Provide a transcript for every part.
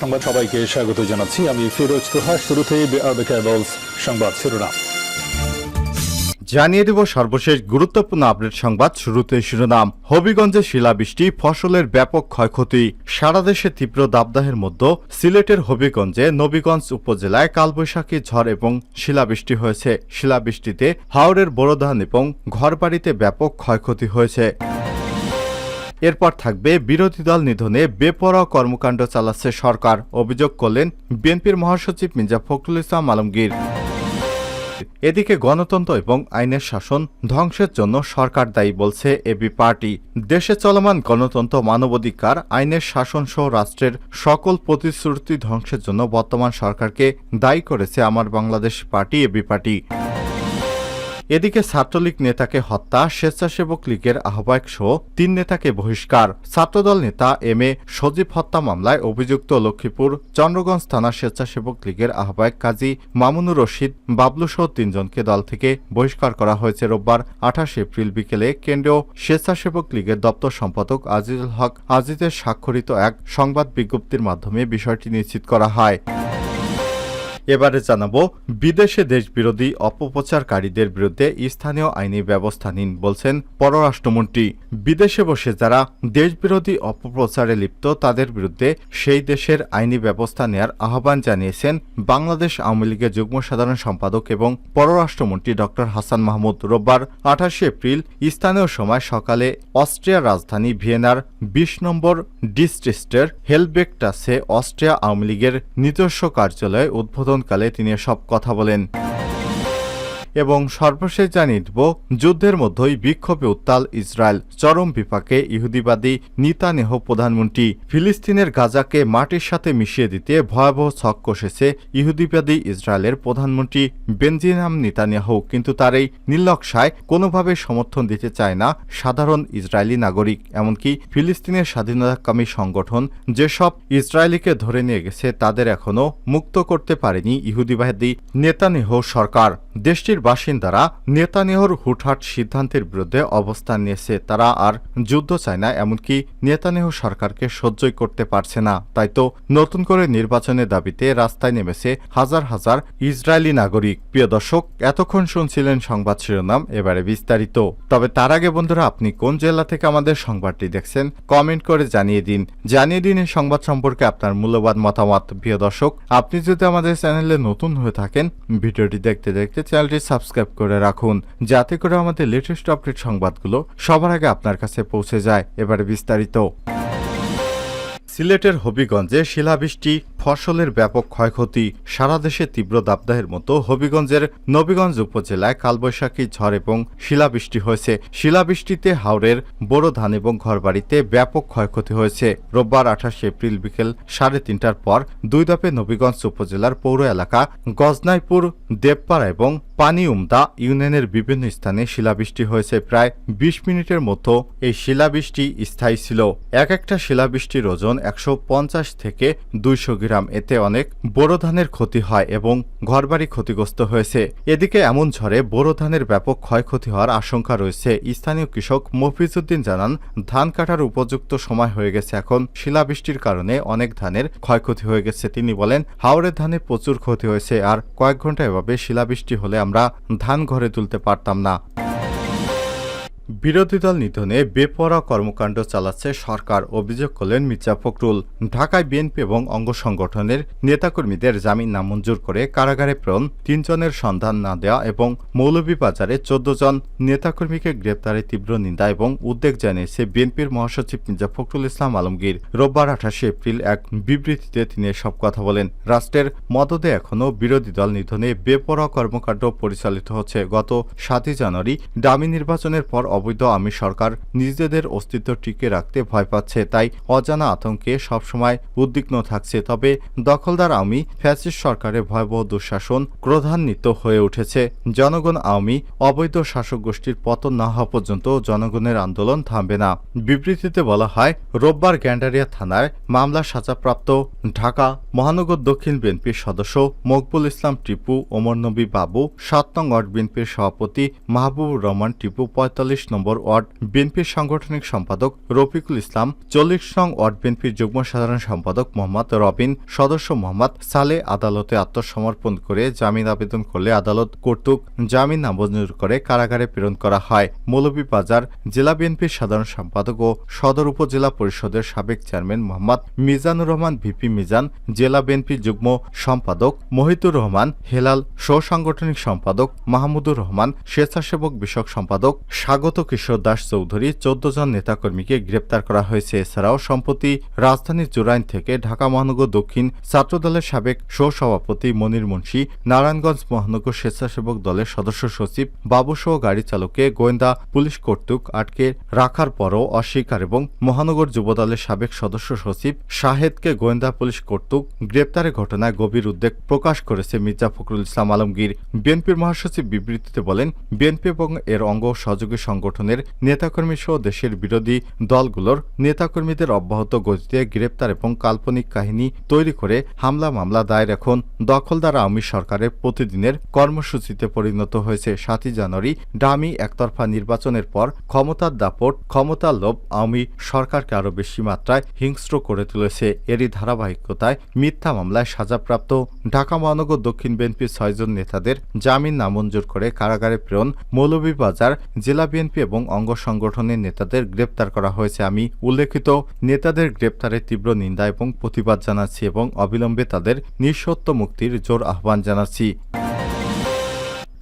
সংবাদ সবাইকে স্বাগত জানাচ্ছি। আমি ফিরোজ তোহা শুরুতেই সংবাদ শিরোনাম। জানিয়ে দেব সর্বশেষ গুরুত্বপূর্ণ আপডেট সংবাদ শুরুতে শিরোনাম। হবিগঞ্জে শিলাবৃষ্টি, ফসলের ব্যাপক ক্ষয়ক্ষতি। সারা দেশে তীব্র দাবদাহের মধ্যে সিলেটের হবিগঞ্জে নবীগঞ্জ উপজেলায় কালবৈশাখী ঝড় এবং শিলাবৃষ্টি হয়েছে। শিলাবৃষ্টিতে হাওড়ের বড় ধান এবং ঘরবাড়িতে ব্যাপক ক্ষয়ক্ষতি হয়েছে। এরপর থাকবে বিরোধী দল নিধনে বেপরোয়া কর্মকাণ্ড চালাচ্ছে সরকার। অভিযোগ করলেন বিএনপির মহাসচিব মির্জা ফখরুল ইসলাম আলমগীর। এদিকে গণতন্ত্র এবং আইনের শাসন ধ্বংসের জন্য সরকার দায়ী বলছে এবি পার্টি। দেশে চলমান গণতন্ত্র মানবাধিকার, আইনের শাসন সহ রাষ্ট্রের সকল প্রতিশ্রুতি ধ্বংসের জন্য বর্তমান সরকারকে দায়ী করেছে আমার বাংলাদেশ পার্টি, এবি পার্টি। এদিকে ছাত্রলীগ নেতাকে হত্যা, স্বেচ্ছাসেবক লীগের আহ্বায়ক সহ তিন নেতাকে বহিষ্কার। ছাত্রদল নেতা এম এ সজীব হত্যা মামলায় অভিযুক্ত লক্ষ্মীপুর চন্দ্রগঞ্জ থানা স্বেচ্ছাসেবক লীগের আহ্বায়ক কাজী মামুনুর রশিদ বাবলু সহ তিনজনকে দল থেকে বহিষ্কার করা হয়েছে রোববার, আঠাশ এপ্রিল বিকেলে। কেন্দ্রীয় স্বেচ্ছাসেবক লীগের দপ্তর সম্পাদক আজিজুল হক আজিজের স্বাক্ষরিত এক সংবাদ বিজ্ঞপ্তির মাধ্যমে বিষয়টি নিশ্চিত করা হয়। এবারে জানাব, বিদেশে দেশবিরোধী অপপ্রচারকারীদের বিরুদ্ধে স্থানীয় আইনি ব্যবস্থা নিন বলছেন পররাষ্ট্রমন্ত্রী। বিদেশে বসে যারা দেশবিরোধী অপপ্রচারে লিপ্ত, তাদের বিরুদ্ধে সেই দেশের আইনি ব্যবস্থা নেয়ার আহ্বান জানিয়েছেন বাংলাদেশ আওয়ামী লীগের যুগ্ম সাধারণ সম্পাদক এবং পররাষ্ট্রমন্ত্রী ড হাসান মাহমুদ। রোববার আঠাশে এপ্রিল স্থানীয় সময় সকালে অস্ট্রিয়ার রাজধানী ভিয়েনার বিশ নম্বর ডিস্ট্রিক্টের হেলবেকটাসে অস্ট্রিয়া আওয়ামী লীগের নিজস্ব কার্যালয়ে উদ্বোধনকালে তিনি সব কথা বলেন। এবং সর্বশেষ জানিয়ে দেব, যুদ্ধের মধ্যেই বিক্ষোভে উত্তাল ইসরায়েল। চরম বিপাকে ইহুদিবাদী নিতানেহ প্রধানমন্ত্রী ফিলিস্তিনের গাজাকে মাটির সাথে মিশিয়ে দিতে ভয়াবহ ছক কষেছে ইহুদিবাদী ইসরায়েলের প্রধানমন্ত্রী বেনজিনাম নিতানিয়াহু। কিন্তু তার এই নির্লক্ষায় কোনোভাবে সমর্থন দিতে চায় না সাধারণ ইসরায়েলি নাগরিক। এমনকি ফিলিস্তিনের স্বাধীনতাকামী সংগঠন যেসব ইসরায়েলিকে ধরে নিয়ে গেছে, তাদের এখনও মুক্ত করতে পারেনি ইহুদিবাদী নেতানেহ সরকার। দেশটির বাসিন্দারা নেতানিয়াহুর হুটহাট সিদ্ধান্তের বিরুদ্ধে অবস্থান নিয়েছে। তারা আর যুদ্ধ চায় না, এমনকি নেতানিয়াহু সরকারকে সহ্যই করতে পারছে না। তাই তো নতুন করে নির্বাচনের দাবিতে রাস্তায় নেমেছে হাজার হাজার ইসরায়েলি নাগরিক। প্রিয় দর্শক, এতক্ষণ শুনছিলেন সংবাদ শিরোনাম, এবারে বিস্তারিত। তবে তার আগে বন্ধুরা, আপনি কোন জেলা থেকে আমাদের সংবাদটি দেখছেন, কমেন্ট করে জানিয়ে দিন। জানিয়ে দিন এই সংবাদ সম্পর্কে আপনার মূল্যবান মতামত। প্রিয় দর্শক, আপনি যদি আমাদের চ্যানেলে নতুন হয়ে থাকেন, ভিডিওটি দেখতে দেখতে চ্যানেলটি সাবস্ক্রাইব করে রাখুন, যাতে করে আমাদের লেটেস্ট আপডেট সংবাদগুলো সবার আগে আপনার কাছে পৌঁছে যায়। এবার বিস্তারিত। সিলেটের হবিগঞ্জে শিলাবৃষ্টি ফসলের ব্যাপক ক্ষয়ক্ষতি সারা দেশে তীব্র দাবদাহের মতো হবিগঞ্জের নবীগঞ্জ উপজেলায় কালবৈশাখী ঝড় এবং শিলাবৃষ্টি হয়েছে। শিলাবৃষ্টিতে হাওড়ের বড় ধান এবং ঘরবাড়িতে ব্যাপক ক্ষয়ক্ষতি হয়েছে। রোববার আঠাশে এপ্রিল বিকেল সাড়ে তিনটার পর দুই দফে নবীগঞ্জ উপজেলার পৌর এলাকা গজনাইপুর, দেবপাড়া এবং পানি উমদা ইউনিয়নের বিভিন্ন স্থানে শিলাবৃষ্টি হয়েছে। প্রায় বিশ মিনিটের মতো এই শিলাবৃষ্টি স্থায়ী ছিল। এক একটা শিলাবৃষ্টির ওজন একশো পঞ্চাশ থেকে দুইশো গ্রাম। এতে অনেক বোরো ধানের ক্ষতি হয় এবং ঘরবাড়ি ক্ষতিগ্রস্ত হয়েছে। এদিকে এমন ঝড়ে বোরো ধানের ব্যাপক ক্ষয়ক্ষতি হওয়ার আশঙ্কা রয়েছে। স্থানীয় কৃষক মফিজউদ্দিন জানান, ধান কাটার উপযুক্ত সময় হয়ে গেছে। এখন শিলাবৃষ্টির কারণে অনেক ধানের ক্ষয়ক্ষতি হয়ে গেছে। তিনি বলেন হাওড়ের ধানে প্রচুর ক্ষতি হয়েছে আর কয়েক ঘণ্টা এভাবে শিলাবৃষ্টি হলে আমরা ধান ঘরে তুলতে পারতাম না। বিরোধী দল নিধনে বেপরা কর্মকাণ্ড চালাচ্ছে সরকার, অভিযোগ করলেন মির্জা ফখরুল। ঢাকায় বিএনপি এবং অঙ্গ সংগঠনের নেতাকর্মীদের জামিন নামঞ্জুর করে কারাগারে প্রেরণ, তিনজনের সন্ধান না দেওয়া এবং মৌলভীবাজারে চোদ্দ জন নেতাকর্মীকে গ্রেপ্তারে তীব্র নিন্দা এবং উদ্বেগ জানিয়েছে বিএনপির মহাসচিব মির্জা ফখরুল ইসলাম আলমগীর। রোববার আঠাশে এপ্রিল এক বিবৃতিতে তিনি সব কথা বলেন। রাষ্ট্রের মদদে এখনও বিরোধী দল নিধনে বেপরোয়া কর্মকাণ্ড পরিচালিত হচ্ছে। গত সাতই জানুয়ারি ডামি নির্বাচনের পর অবৈধ আওয়ামী সরকার নিজেদের অস্তিত্ব টিকে রাখতে ভয় পাচ্ছে, তাই অজানা আতঙ্কে সবসময় উদ্বিগ্ন থাকছে। তবে দখলদার আওয়ামী ফ্যাসিস্ট সরকারের ভয়াবহ দুঃশাসন ক্রোধান্বিত হয়ে উঠেছে। জনগণ আওয়ামী অবৈধ শাসক গোষ্ঠীর পতন না হওয়া পর্যন্ত জনগণের আন্দোলন থামবে না। বিবৃতিতে বলা হয়, রোববার গ্যান্ডারিয়া থানায় মামলা সাজাপ্রাপ্ত ঢাকা মহানগর দক্ষিণ বিএনপির সদস্য মকবুল ইসলাম টিপু, ওমর নবী বাবু, সাত নং বিএনপির সভাপতি মাহবুবুর রহমান টিপু, পঁয়তাল্লিশ নম্বর ওয়ার্ড বিএনপির সাংগঠনিক সম্পাদক রফিকুল ইসলাম, চল্লিশ নং ওয়ার্ড বিএনপির যুগ্ম সাধারণ সম্পাদক মোহাম্মদ রবিন, সদস্য মোহাম্মদ সালে আদালতে আত্মসমর্পণ করে জামিন আবেদন করলে আদালত কর্তৃক জামিন নামঞ্জুর করে কারাগারে প্রেরণ করা হয়। মৌলভীবাজার জেলা বিএনপির সাধারণ সম্পাদক ও সদর উপজেলা পরিষদের সাবেক চেয়ারম্যান মোহাম্মদ মিজানুর রহমান, ভিপি মিজান, জেলা বিএনপি যুগ্ম সম্পাদক মহিতুর রহমান, হেলাল সহসাংগঠনিক সম্পাদক মাহমুদুর রহমান, স্বেচ্ছাসেবক বিষয়ক সম্পাদক স্বাগত কিশোর দাস চৌধুরী চোদ্দ জন নেতাকর্মীকে গ্রেপ্তার করা হয়েছে। এছাড়াও সম্প্রতি রাজধানীর জুরাইন থেকে ঢাকা মহানগর দক্ষিণ ছাত্রদলের সাবেক সহসভাপতি মনির মুন্সি, নারায়ণগঞ্জ মহানগর স্বেচ্ছাসেবক দলের সদস্য সচিব বাবুসহ গাড়ি চালককে গোয়েন্দা পুলিশ কর্তৃক আটকে রাখার পরও অস্বীকার এবং মহানগর যুবদলের সাবেক সদস্য সচিব শাহেদকে গোয়েন্দা পুলিশ কর্তৃক গ্রেপ্তারের ঘটনায় গভীর উদ্বেগ প্রকাশ করেছে মির্জা ফখরুল ইসলাম আলমগীর। বিএনপির মহাসচিব বিবৃতিতে বলেন, বিএনপি এবং এর অঙ্গ সহযোগী সংগঠনের নেতাকর্মী সহ দেশের বিরোধী দলগুলোর নেতাকর্মীদের অব্যাহত গতিতে গ্রেপ্তার এবং কাল্পনিক কাহিনী তৈরি করে হামলা মামলা দায়ের এখন দখলদার আওয়ামী সরকারের প্রতিদিনের কর্মসূচিতে পরিণত হয়েছে। সাতই জানুয়ারি ডামি একতরফা নির্বাচনের পর ক্ষমতার দাপট, ক্ষমতার লোভ আওয়ামী সরকারকে আরও বেশি মাত্রায় হিংস্র করে তুলেছে। এরই ধারাবাহিকতায় মিথ্যা মামলায় সাজাপ্রাপ্ত ঢাকা মহানগর দক্ষিণ বিএনপির ছয়জন নেতাদের জামিন নামঞ্জুর করে কারাগারে প্রেরণ মৌলভীবাজার জেলা বিএনপি এবং অঙ্গ সংগঠনের নেতাদের গ্রেপ্তার করা হয়েছে। আমি উল্লেখিত নেতাদের গ্রেপ্তারের তীব্র নিন্দা এবং প্রতিবাদ জানাচ্ছি এবং অবিলম্বে তাদের নিঃসত্ব মুক্তির জোর আহ্বান জানাচ্ছি।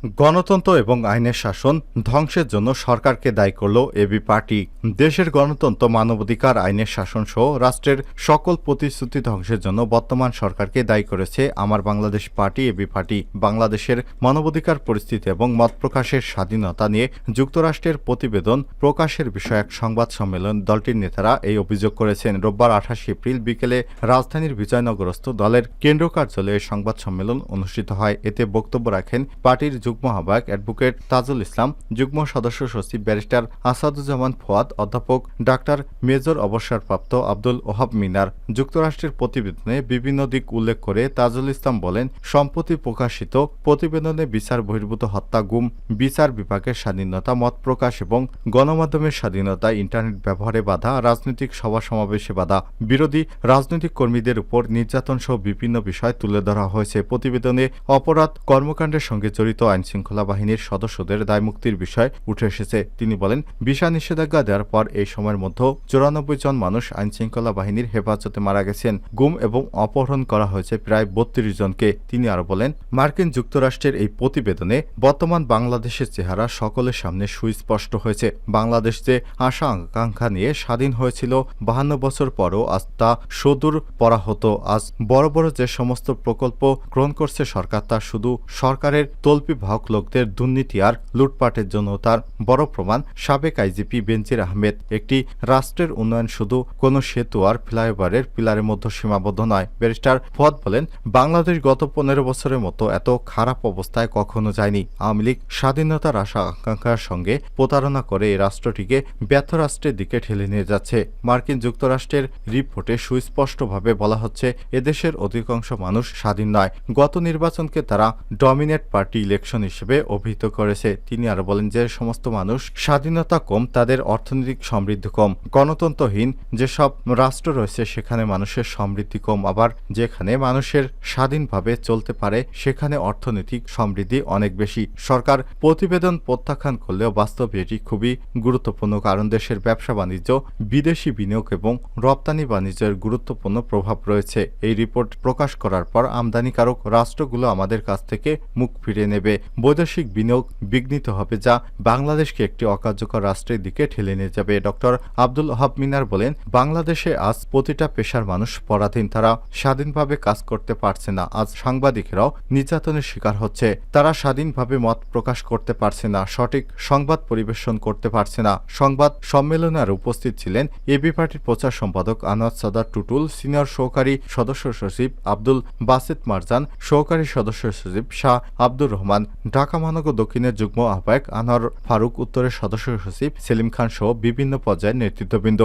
গণতন্ত্র এবং আইনের শাসন ধ্বংসের জন্য সরকারকে দায়ী করল এবি পার্টি। দেশের গণতন্ত্র, মানবাধিকার, আইনের শাসন সহ রাষ্ট্রের সকল প্রতিশ্রুতি ধ্বংসের জন্য বর্তমান সরকারকে দায়ী করেছে আমার বাংলাদেশ পার্টি এবি পার্টি। বাংলাদেশের মানবাধিকার পরিস্থিতি এবং মত প্রকাশের স্বাধীনতা নিয়ে যুক্তরাষ্ট্রের প্রতিবেদন প্রকাশের বিষয়ে এক সংবাদ সম্মেলন দলটির নেতারা এই অভিযোগ করেছেন। রোববার আঠাশ এপ্রিল বিকেলে রাজধানীর বিজয়নগরস্থ দলের কেন্দ্র কার্যালয়ে সংবাদ সম্মেলন অনুষ্ঠিত হয়। এতে বক্তব্য রাখেন পার্টির যুগ্ম আহ্বায়ক অ্যাডভোকেট তাজুল ইসলাম, যুগ্ম সদস্য সচিব ব্যারিস্টার আসাদুজ্জামান ফোয়াদ, অধ্যাপক ডাক্তার মেজর অবসরপ্রাপ্ত আব্দুল ওহাব মিনার যুক্তরাষ্ট্রের প্রতিবেদনে বিভিন্ন দিক উল্লেখ করে তাজুল ইসলাম বলেন, সম্প্রতি প্রকাশিত প্রতিবেদনে বিচার বহির্ভূত হত্যা গুম, বিচার বিভাগের স্বাধীনতা মত প্রকাশ এবং গণমাধ্যমের স্বাধীনতা, ইন্টারনেট ব্যবহারে বাধা, রাজনৈতিক সভা সমাবেশে বাধা, বিরোধী রাজনৈতিক কর্মীদের উপর নির্যাতন সহ বিভিন্ন বিষয় তুলে ধরা হয়েছে। প্রতিবেদনে অপরাধ কর্মকাণ্ডের সঙ্গে জড়িত আইনশৃঙ্খলা বাহিনীর সদস্যদের দায়মুক্তির বিষয় উঠে এসেছে। তিনি বলেন, ভিসা নিষেধাজ্ঞা দেওয়ার পর এই সময়ের মধ্যে চুরানব্বই জন মানুষ আইনশৃঙ্খলা বাহিনীর হেফাজতে মারা গেছেন। গুম এবং অপহরণ করা হয়েছে প্রায় বত্রিশ জনকে। তিনি আরও বলেন, মার্কিন যুক্তরাষ্ট্রের এই প্রতিবেদনে বর্তমান বাংলাদেশের চেহারা সকলের সামনে সুস্পষ্ট হয়েছে। বাংলাদেশ যে আশা আকাঙ্ক্ষা নিয়ে স্বাধীন হয়েছিল, বাহান্ন বছর পরও আজ তা সুদূর পরা হতো আজ বড় বড় যে সমস্ত প্রকল্প গ্রহণ করছে সরকার, তা শুধু সরকারের তল্পি ভাওক লোকদের দুর্নীতি আর লুটপাটের জন্য তার বড় প্রমাণ সাবেক আইজিপি বেনজির আহমেদ। একটি রাষ্ট্রের উন্নয়ন শুধু কোনো সেতু আর ফ্লাইওভারের পিলারের মধ্যে সীমাবদ্ধ নয়। ব্যারিস্টার ফদ বলেন, বাংলাদেশ গত পনেরো বছরের মতো এত খারাপ অবস্থায় কখনো যায়নি। আওয়ামী লীগ স্বাধীনতার আশা আকাঙ্ক্ষার সঙ্গে প্রতারণা করে এই রাষ্ট্রটিকে ব্যর্থ রাষ্ট্রের দিকে ঠেলে নিয়ে যাচ্ছে। মার্কিন যুক্তরাষ্ট্রের রিপোর্টে সুস্পষ্টভাবে বলা হচ্ছে, এদেশের অধিকাংশ মানুষ স্বাধীন নয়। গত নির্বাচনকে তারা ডমিনেট পার্টি ইলেকশন হিসেবে অভিহিত করেছে। তিনি আরও বলেন যে, সমস্ত মানুষ স্বাধীনতা কম, তাদের অর্থনৈতিক সমৃদ্ধি কম। গণতন্ত্রহীন যেসব রাষ্ট্র রয়েছে, সেখানে মানুষের সমৃদ্ধি কম। আবার যেখানে মানুষের স্বাধীনভাবে চলতে পারে, সেখানে অর্থনৈতিক সমৃদ্ধি অনেক বেশি। সরকার প্রতিবেদন প্রত্যাখ্যান করলেও বাস্তবে এটি খুবই গুরুত্বপূর্ণ, কারণ দেশের ব্যবসা বাণিজ্য, বিদেশি বিনিয়োগ এবং রপ্তানি বাণিজ্যের গুরুত্বপূর্ণ প্রভাব রয়েছে। এই রিপোর্ট প্রকাশ করার পর আমদানিকারক রাষ্ট্রগুলো আমাদের কাছ থেকে মুখ ফিরিয়ে নেবে। বৈদেশিক বিনিয়োগ বিঘ্নিত হবে যা বাংলাদেশকে একটি অকার্যকর রাষ্ট্রের দিকে ঠেলে নিয়ে যাবে। ডক্টর আব্দুল হাব মিনার বলেন, বাংলাদেশে আজ প্রতিটা পেশার মানুষ পরাধীন, তারা স্বাধীনভাবে কাজ করতে পারছে না। আজ সাংবাদিকেরাও নির্যাতনের শিকার হচ্ছে। তারা স্বাধীনভাবে মত প্রকাশ করতে পারছে না, সঠিক সংবাদ পরিবেশন করতে পারছে না। সংবাদ সম্মেলনে আর উপস্থিত ছিলেন এবি পার্টির প্রচার সম্পাদক আনোয়ার সাদার টুটুল, সিনিয়র সহকারী সদস্য সচিব আব্দুল বাসিত মারজান, সহকারী সদস্য সচিব শাহ আব্দুর রহমান ঢাকা মহানগর দক্ষিণের যুগ্ম আহ্বায়ক আনোয়ার ফারুক, উত্তরের সদস্য সচিব সেলিম খান সহ বিভিন্ন পর্যায়ের নেতৃত্ববৃন্দ।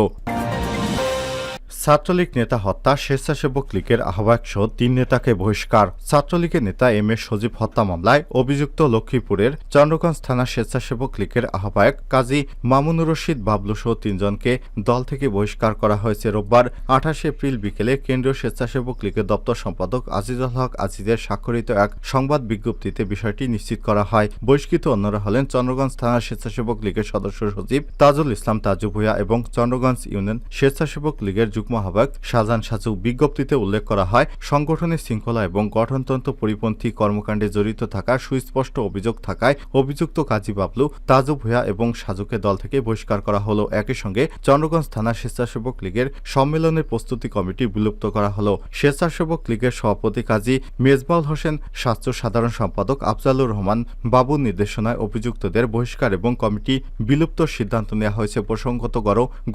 ছাত্রলীগ নেতা হত্যা, স্বেচ্ছাসেবক লীগের আহ্বায়ক সহ তিন নেতাকে বহিষ্কার। ছাত্রলীগের নেতা এম এ সজীব হত্যা মামলায় অভিযুক্ত লক্ষ্মীপুরের চন্দ্রগঞ্জ থানা স্বেচ্ছাসেবক লীগের আহ্বায়ক কাজী মামুনুর রশিদ বাবলু সহ তিনজনকে দল থেকে বহিষ্কার করা হয়েছে রোববার, আঠাশে এপ্রিল বিকেলে কেন্দ্রীয় স্বেচ্ছাসেবক লীগের দপ্তর সম্পাদক আজিজুল হক আজিজের স্বাক্ষরিত এক সংবাদ বিজ্ঞপ্তিতে বিষয়টি নিশ্চিত করা হয়। বহিষ্কৃত অন্যরা হলেন চন্দ্রগঞ্জ থানা স্বেচ্ছাসেবক লীগের সদস্য সচিব তাজুল ইসলাম তাজু ভূয়া এবং চন্দ্রগঞ্জ ইউনিয়ন স্বেচ্ছাসেবক লীগের যুগ্ম আহ্বায়ক শাহজাহান সাজু বিজ্ঞপ্তিতে উল্লেখ করা হয়, সংগঠনের শৃঙ্খলা এবং গঠনতন্ত্র পরিপন্থী কর্মকাণ্ডে জড়িত থাকার সুস্পষ্ট অভিযোগ থাকায় অভিযুক্ত কাজী বাবলু, তাজু ভূয়া এবং সাজুকে দল থেকে বহিষ্কার করা হলো। একই সঙ্গে চন্দ্রগঞ্জ থানা স্বেচ্ছাসেবক লীগের সম্মেলনের প্রস্তুতি কমিটি বিলুপ্ত করা হলো। স্বেচ্ছাসেবক লীগের সভাপতি কাজী মেজবাউল হোসেন, স্বাস্থ্য সাধারণ সম্পাদক আফজালুর রহমান, বাবুর নির্দেশনায় অভিযুক্তদের বহিষ্কার এবং কমিটি বিলুপ্ত সিদ্ধান্ত নেওয়া হয়েছে প্রসঙ্গত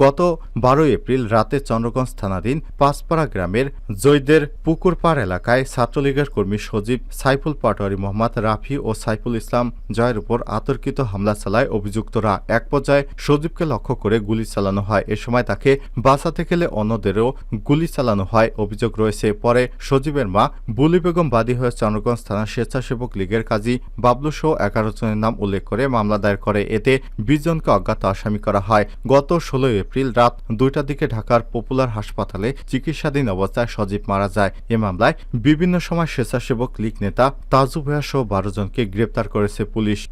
গত বারোই এপ্রিল রাতে চন্দ্রগঞ্জ থানাধীন পাঁচপাড়া গ্রামের জৈদের পুকুরপাড় এলাকায় ছাত্রলীগের কর্মী সজীব সাইফুল পাটোয়ারি মোহাম্মদ রাফি ও সাইফুল ইসলাম জয়ের উপর আতর্কিত হামলা চালায় অভিযুক্তরা। এক পর্যায়ে সজীবকে লক্ষ্য করে গুলি চালানো হয়। এ সময় তাকে বাঁচাতে গেলে অন্যদেরও গুলি চালানো হয় অভিযোগ রয়েছে। পরে সজীবের মা বুলি বেগম বাদী হয়ে চন্দ্রগঞ্জ থানা স্বেচ্ছাসেবক লীগের কাজী বাবলু সহ এগারো জনের নাম উল্লেখ করে মামলা দায়ের করে। এতে বিশ জনকে অজ্ঞাত আসামি করা হয়। গত ষোলোই এপ্রিল রাত দুইটার দিকে ঢাকার পপুলার হাসপাতালে চিকিৎসাধীন অবস্থায় সজীব মারা যায়। এ মামলায় বিভিন্ন সময় স্বেচ্ছাসেবক লীগ নেতা তাজু ভূয়া সহ বারো জনকে গ্রেপ্তার করেছে পুলিশ।